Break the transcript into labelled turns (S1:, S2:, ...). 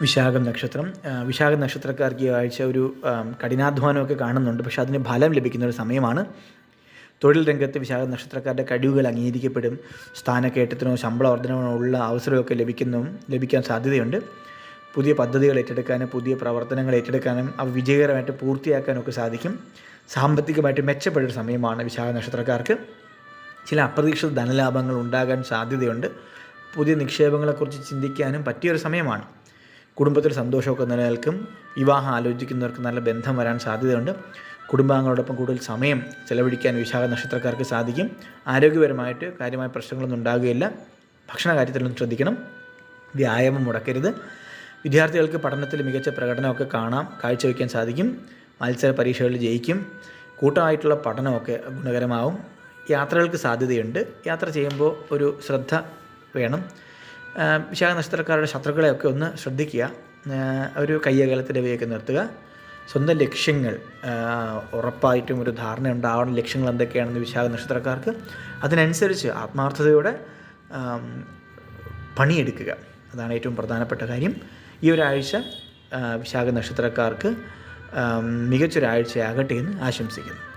S1: വിശാഖം നക്ഷത്രം. വിശാഖ നക്ഷത്രക്കാർക്ക് ഈ ആഴ്ച ഒരു കഠിനാധ്വാനമൊക്കെ കാണുന്നുണ്ട്. പക്ഷെ അതിന് ഫലം ലഭിക്കുന്ന ഒരു സമയമാണ്. തൊഴിൽ രംഗത്ത് വിശാഖ നക്ഷത്രക്കാരുടെ കഴിവുകൾ അംഗീകരിക്കപ്പെടും. സ്ഥാനക്കയറ്റത്തിനോ ശമ്പള വർധനവിനോ ഉള്ള അവസരമൊക്കെ ലഭിക്കുന്നു ലഭിക്കാൻ സാധ്യതയുണ്ട്. പുതിയ പദ്ധതികൾ ഏറ്റെടുക്കാനും പുതിയ പ്രവർത്തനങ്ങൾ ഏറ്റെടുക്കാനും അവ വിജയകരമായിട്ട് പൂർത്തിയാക്കാനും ഒക്കെ സാധിക്കും. സാമ്പത്തികമായിട്ട് മെച്ചപ്പെട്ടൊരു സമയമാണ് വിശാഖ നക്ഷത്രക്കാർക്ക്. ചില അപ്രതീക്ഷിത ധനലാഭങ്ങൾ ഉണ്ടാകാൻ സാധ്യതയുണ്ട്. പുതിയ നിക്ഷേപങ്ങളെക്കുറിച്ച് ചിന്തിക്കാനും പറ്റിയൊരു സമയമാണ്. കുടുംബത്തിൽ സന്തോഷമൊക്കെ നിലനിൽക്കും. വിവാഹം ആലോചിക്കുന്നവർക്ക് നല്ല ബന്ധം വരാൻ സാധ്യതയുണ്ട്. കുടുംബാംഗങ്ങളോടൊപ്പം കൂടുതൽ സമയം ചെലവഴിക്കാൻ വിശാഖ നക്ഷത്രക്കാർക്ക് സാധിക്കും. ആരോഗ്യപരമായിട്ട് കാര്യമായ പ്രശ്നങ്ങളൊന്നും ഉണ്ടാകുകയില്ല. ഭക്ഷണ കാര്യത്തിലൊന്നും ശ്രദ്ധിക്കണം. വ്യായാമം മുടക്കരുത്. വിദ്യാർത്ഥികൾക്ക് പഠനത്തിൽ മികച്ച പ്രകടനമൊക്കെ കാണാം. കാഴ്ചവെക്കാൻ സാധിക്കും. മത്സര പരീക്ഷകളിൽ ജയിക്കും. കൂട്ടമായിട്ടുള്ള പഠനമൊക്കെ ഗുണകരമാവും. യാത്രകൾക്ക് സാധ്യതയുണ്ട്. യാത്ര ചെയ്യുമ്പോൾ ഒരു ശ്രദ്ധ വേണം. വിശാഖ നക്ഷത്രക്കാരുടെ ശത്രുക്കളെയൊക്കെ ഒന്ന് ശ്രദ്ധിക്കുക. ഒരു കയ്യകലത്തിന്റെ ഇവയൊക്കെ നിർത്തുക. സ്വന്തം ലക്ഷ്യങ്ങൾ ഉറപ്പായിട്ടും ഒരു ധാരണ ഉണ്ടാവണം ലക്ഷ്യങ്ങൾ എന്തൊക്കെയാണെന്ന് വിശാഖ നക്ഷത്രക്കാർക്ക് അതിനനുസരിച്ച് ആത്മാർത്ഥതയോടെ പണിയെടുക്കുക. അതാണ് ഏറ്റവും പ്രധാനപ്പെട്ട കാര്യം. ഈ ഒരാഴ്ച വിശാഖ നക്ഷത്രക്കാർക്ക് മികച്ചൊരാഴ്ചയാകട്ടെ എന്ന് ആശംസിക്കുന്നു.